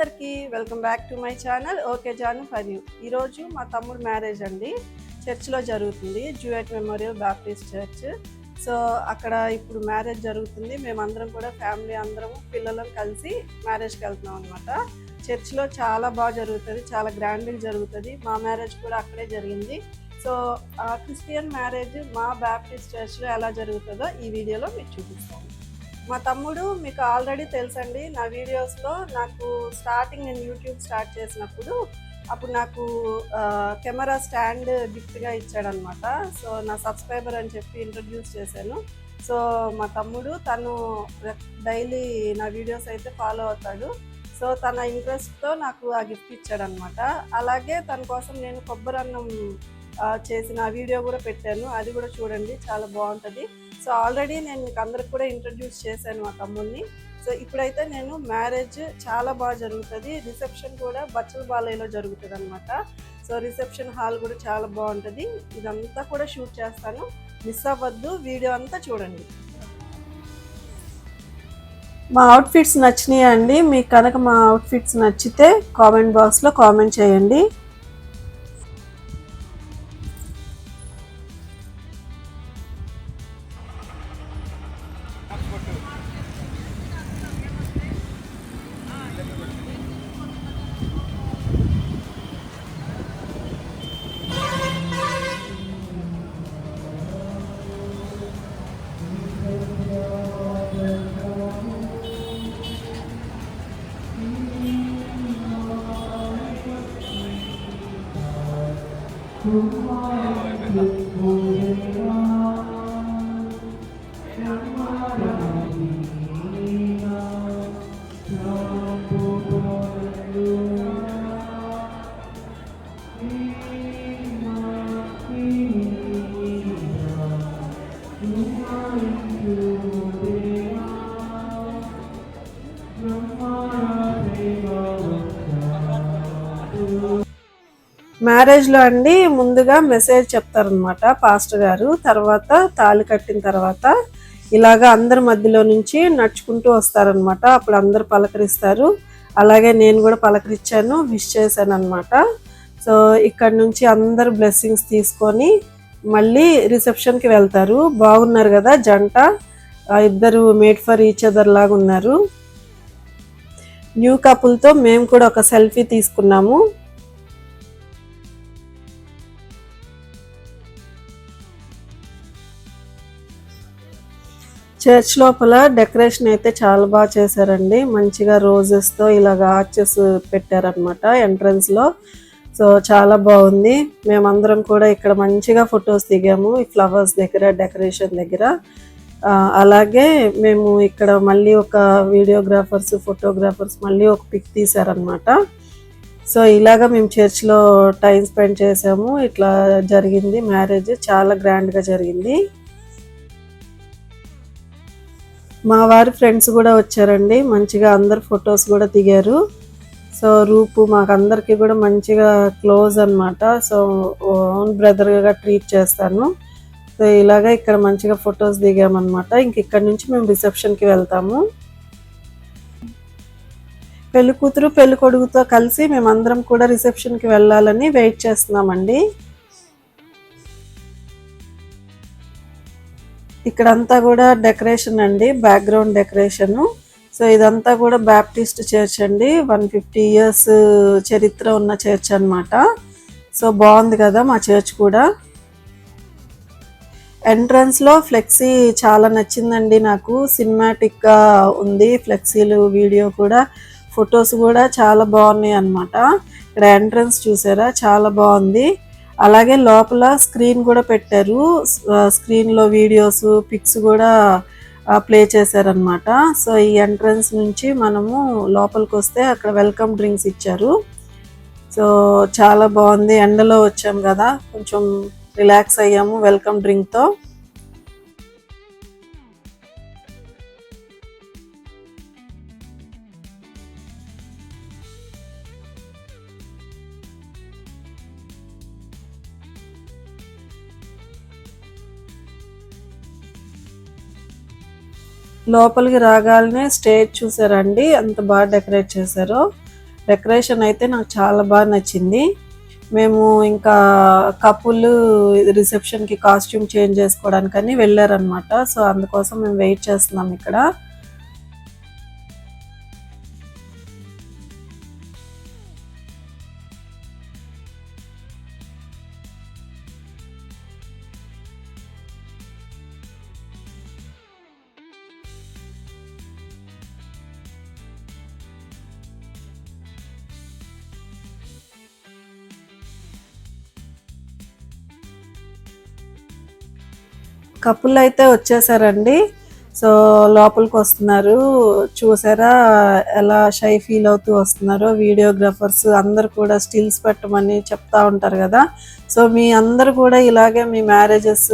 అందరికీ welcome back to my channel okay Janu for you. ఈరోజు మా తమ్ముడు మ్యారేజ్ అండి. చర్చ్లో జరుగుతుంది Jewett memorial Baptist church. So అక్కడ ఇప్పుడు మ్యారేజ్ జరుగుతుంది. మేమందరం కూడా ఫ్యామిలీ అందరం పిల్లలం కలిసి మ్యారేజ్కి వెళ్తున్నాం అనమాట చర్చ్లో చాలా బాగా జరుగుతుంది చాలా గ్రాండ్గా జరుగుతుంది. మా మ్యారేజ్ కూడా అక్కడే జరిగింది. సో క్రిస్టియన్ మ్యారేజ్ మా బ్యాప్టిస్ట్ చర్చ్లో ఎలా జరుగుతుందో ఈ వీడియోలో మీకు చూపిస్తాను. మా తమ్ముడు మీకు ఆల్రెడీ తెలుసండి నా వీడియోస్లో నాకు స్టార్టింగ్ నేను యూట్యూబ్ స్టార్ట్ చేసినప్పుడు అప్పుడు నాకు కెమెరా స్టాండ్ గిఫ్ట్గా ఇచ్చాడనమాట సో నా సబ్స్క్రైబర్ అని చెప్పి ఇంట్రడ్యూస్ చేశాను. సో మా తమ్ముడు తను డైలీ నా వీడియోస్ అయితే ఫాలో అవుతాడు. సో తన ఇంట్రెస్ట్తో నాకు ఆ గిఫ్ట్ ఇచ్చాడనమాట అలాగే తన కోసం నేను కొబ్బరి అన్నం చేసిన వీడియో కూడా పెట్టాను. అది కూడా చూడండి చాలా బాగుంటుంది. సో ఆల్రెడీ నేను మీకు అందరికి కూడా ఇంట్రడ్యూస్ చేశాను మా తమ్ముడిని. సో ఇప్పుడైతే నేను మ్యారేజ్ చాలా బాగా జరుగుతుంది. రిసెప్షన్ కూడా బచ్చల బాలయ్యలో జరుగుతుంది అనమాట సో రిసెప్షన్ హాల్ కూడా చాలా బాగుంటుంది. ఇదంతా కూడా షూట్ చేస్తాను. మిస్ అవ్వద్దు. వీడియో అంతా చూడండి. మా అవుట్ఫిట్స్ నచ్చినాయి అండి మీకు కనుక మా అవుట్ఫిట్స్ నచ్చితే కామెంట్ బాక్స్లో కామెంట్ చేయండి. Amen. మ్యారేజ్లో అండి ముందుగా మెసేజ్ చెప్తారనమాట పాస్టర్ గారు. తర్వాత తాళి కట్టిన తర్వాత ఇలాగా అందరి మధ్యలో నుంచి నడుచుకుంటూ వస్తారనమాట అప్పుడు అందరు పలకరిస్తారు. అలాగే నేను కూడా పలకరించాను విష్ చేశాను అనమాట సో ఇక్కడ నుంచి అందరు బ్లెస్సింగ్స్ తీసుకొని మళ్ళీ రిసెప్షన్కి వెళ్తారు. బాగున్నారు కదా జంట? ఇద్దరు మేడ్ ఫర్ ఈచ్ అదర్ లాగా ఉన్నారు. న్యూ కపుల్తో మేము కూడా ఒక సెల్ఫీ తీసుకున్నాము. చర్చ్ లోపల డెకరేషన్ అయితే చాలా బాగా చేశారండి. మంచిగా రోజెస్తో ఇలాగ ఆర్చెస్ పెట్టారనమాట ఎంట్రన్స్లో సో చాలా బాగుంది. మేమందరం కూడా ఇక్కడ మంచిగా ఫొటోస్ దిగాము ఈ ఫ్లవర్స్ దగ్గర డెకరేషన్ దగ్గర. అలాగే మేము ఇక్కడ మళ్ళీ ఒక వీడియోగ్రాఫర్స్ ఫోటోగ్రాఫర్స్ మళ్ళీ ఒక పిక్ తీశారనమాట సో ఇలాగా మేము చర్చ్లో టైం స్పెండ్ చేసాము ఇట్లా జరిగింది. మ్యారేజ్ చాలా గ్రాండ్గా జరిగింది. మా వారి ఫ్రెండ్స్ కూడా వచ్చారండి. మంచిగా అందరు ఫొటోస్ కూడా దిగారు. సో రూపు మాకు అందరికి కూడా మంచిగా క్లోజ్ అనమాట సో ఓన్ బ్రదర్గా ట్రీట్ చేస్తాను. సో ఇలాగా ఇక్కడ మంచిగా ఫొటోస్ దిగామన్నమాట. ఇంక ఇక్కడ నుంచి మేము రిసెప్షన్కి వెళ్తాము. పెళ్ళికూతురు కూతురు పెళ్ళి కొడుకుతో కలిసి మేమందరం కూడా రిసెప్షన్కి వెళ్ళాలని వెయిట్ చేస్తున్నామండి. ఇక్కడంతా కూడా డెకరేషన్ అండి బ్యాక్గ్రౌండ్ డెకరేషన్ సో ఇదంతా కూడా బ్యాప్టిస్ట్ చర్చ్ అండి. వన్ ఫిఫ్టీ ఇయర్స్ చరిత్ర ఉన్న చర్చ్ అనమాట సో బాగుంది కదా మా చర్చ్ కూడా. ఎంట్రన్స్లో ఫ్లెక్సీ చాలా నచ్చిందండి నాకు. సినిమాటిక్గా ఉంది ఫ్లెక్సీలు వీడియో కూడా. ఫొటోస్ కూడా చాలా బాగున్నాయి అన్నమాట. ఇక్కడ ఎంట్రన్స్ చూసారా? చాలా బాగుంది. అలాగే లోపల స్క్రీన్ కూడా పెట్టారు. స్క్రీన్లో వీడియోస్ పిక్స్ కూడా ప్లే చేశారనమాట సో ఈ ఎంట్రన్స్ నుంచి మనము లోపలికి వస్తే అక్కడ వెల్కమ్ డ్రింక్స్ ఇచ్చారు. సో చాలా బాగుంది. ఎండలో వచ్చాం కదా. కొంచెం రిలాక్స్ అయ్యాము వెల్కమ్ డ్రింక్తో. లోపలికి రాగానే స్టేజ్ చూసారండి. అంత బాగా డెకరేట్ చేశారు. డెకరేషన్ అయితే నాకు చాలా బాగా నచ్చింది. మేము ఇంకా కపుల్ రిసెప్షన్కి కాస్ట్యూమ్ చేంజ్ చేసుకోవడానికని వెళ్ళారనమాట సో అందుకోసం మేము వెయిట్ చేస్తున్నాం ఇక్కడ. కపుల్ అయితే వచ్చేసారండి. సో లోపలికి వస్తున్నారు చూసారా ఎలా షై ఫీల్ అవుతూ వస్తున్నారో వీడియోగ్రాఫర్స్ అందరు కూడా స్టిల్స్ పెట్టమని చెప్తా ఉంటారు కదా. సో మీ అందరు కూడా ఇలాగే మీ మ్యారేజెస్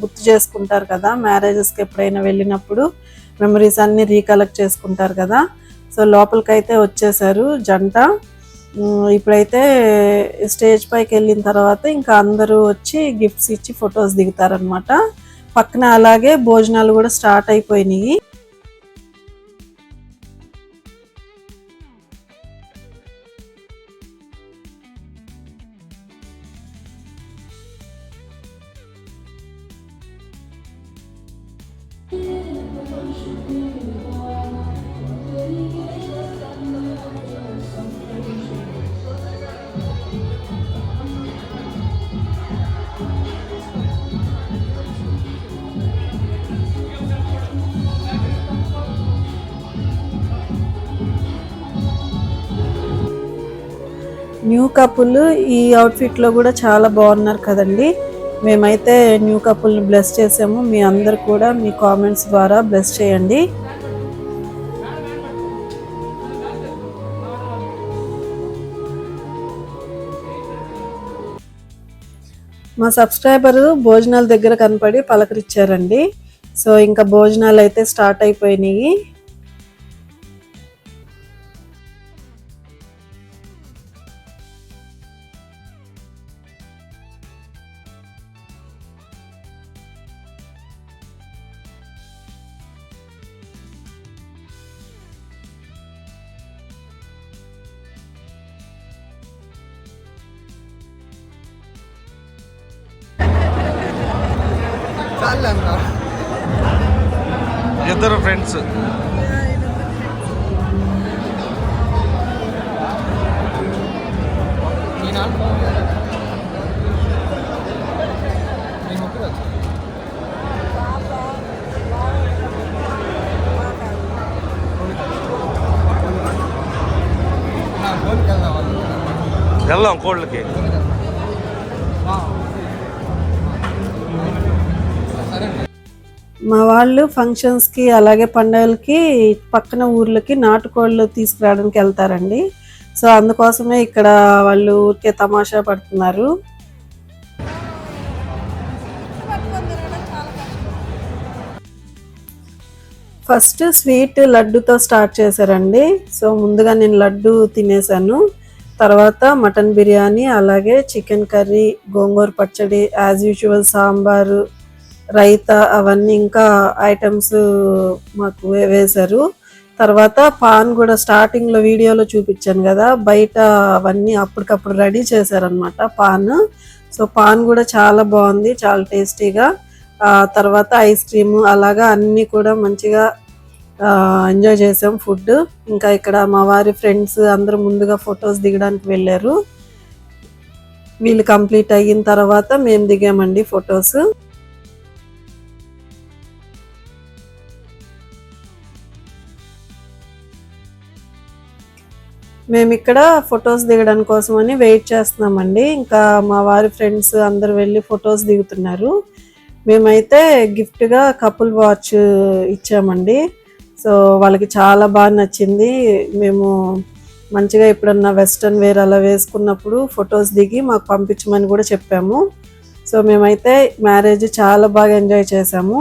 గుర్తు చేసుకుంటారు కదా. మ్యారేజెస్కి ఎప్పుడైనా వెళ్ళినప్పుడు మెమరీస్ అన్నీ రీకలెక్ట్ చేసుకుంటారు కదా. సో లోపలికైతే వచ్చేసారు జంట. ఇప్పుడైతే స్టేజ్ పైకి వెళ్ళిన తర్వాత ఇంకా అందరూ వచ్చి గిఫ్ట్స్ ఇచ్చి ఫొటోస్ దిగుతారనమాట పక్కన అలాగే భోజనాలు కూడా స్టార్ట్ అయిపోయినాయి. న్యూ కపుల్ ఈ అవుట్ఫిట్లో కూడా చాలా బాగున్నారు కదండి. మేమైతే న్యూ కపుల్ని బ్లెస్ చేసాము. మీ అందరు కూడా మీ కామెంట్స్ ద్వారా బ్లెస్ చేయండి. మా సబ్స్క్రైబరు భోజనాల దగ్గర కనపడి పలకరించారండి సో ఇంకా భోజనాలు అయితే స్టార్ట్ అయిపోయినాయి. ఇద్దరు ఫ్రెండ్స్ వెళ్దాం కోళ్ళకి. మా వాళ్ళు ఫంక్షన్స్కి అలాగే పండుగలకి పక్కన ఊర్లకి నాటుకోళ్ళు తీసుకురావడానికి వెళ్తారండి. సో అందుకోసమే ఇక్కడ వాళ్ళు ఊరికే తమాషా పడుతున్నారు. ఫస్ట్ స్వీట్ లడ్డుతో స్టార్ట్ చేశారండి. సో ముందుగా నేను లడ్డు తినేసాను తర్వాత మటన్ బిర్యానీ అలాగే చికెన్ కర్రీ గోంగూర పచ్చడి యాజ్ యూజువల్ సాంబారు రైతా అవన్నీ ఇంకా ఐటమ్స్ మాకు వేశారు. తర్వాత పాన్ కూడా స్టార్టింగ్లో వీడియోలో చూపించాను కదా బయట అవన్నీ అప్పటికప్పుడు రెడీ చేశారనమాట పాన్. సో పాన్ కూడా చాలా బాగుంది చాలా టేస్టీగా. తర్వాత ఐస్ క్రీమ్ అలాగా అన్నీ కూడా మంచిగా ఎంజాయ్ చేసాం ఫుడ్. ఇంకా ఇక్కడ మా వారి ఫ్రెండ్స్ అందరూ ముందుగా ఫొటోస్ దిగడానికి వెళ్ళారు. వీళ్ళు కంప్లీట్ అయిన తర్వాత మేము దిగామండి ఫొటోస్. మేము ఇక్కడ ఫొటోస్ దిగడం కోసమని వెయిట్ చేస్తున్నామండి. ఇంకా మా వారి ఫ్రెండ్స్ అందరు వెళ్ళి ఫొటోస్ దిగుతున్నారు. మేమైతే గిఫ్ట్గా కపుల్ వాచ్ ఇచ్చామండి. సో వాళ్ళకి చాలా బాగా నచ్చింది. మేము మంచిగా ఎప్పుడన్నా వెస్ట్రన్ వేర్ అలా వేసుకున్నప్పుడు ఫొటోస్ దిగి మాకు పంపించమని కూడా చెప్పాము. సో మేమైతే మ్యారేజ్ చాలా బాగా ఎంజాయ్ చేసాము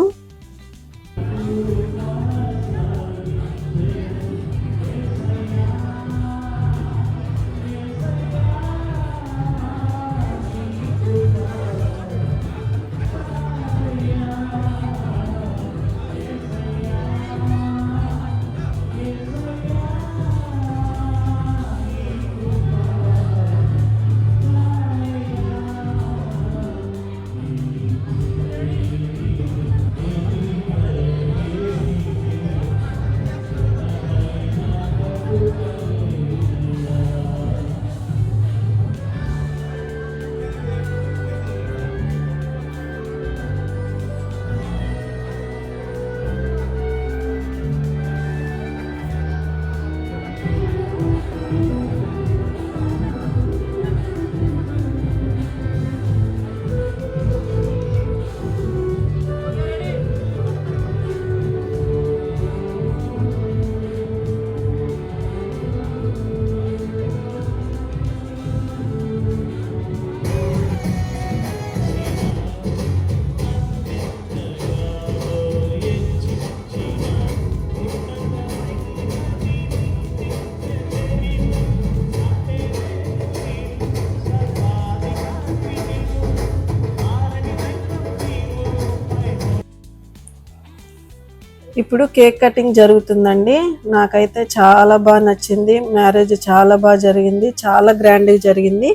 ఇప్పుడు కేక్ కటింగ్ జరుగుతుందండి. నాకైతే చాలా బాగా నచ్చింది. మ్యారేజ్ చాలా బాగా జరిగింది. చాలా గ్రాండ్గా జరిగింది.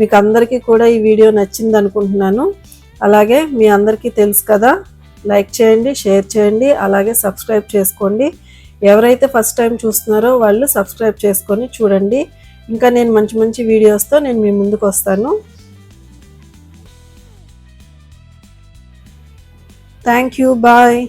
మీకు అందరికీ కూడా ఈ వీడియో నచ్చింది అనుకుంటున్నాను. అలాగే మీ అందరికీ తెలుసు కదా లైక్ చేయండి షేర్ చేయండి అలాగే సబ్స్క్రైబ్ చేసుకోండి. ఎవరైతే ఫస్ట్ టైం చూస్తున్నారో వాళ్ళు సబ్స్క్రైబ్ చేసుకొని చూడండి. ఇంకా నేను మంచి మంచి వీడియోస్తో నేను మీ ముందుకు వస్తాను. Thank you. బాయ్.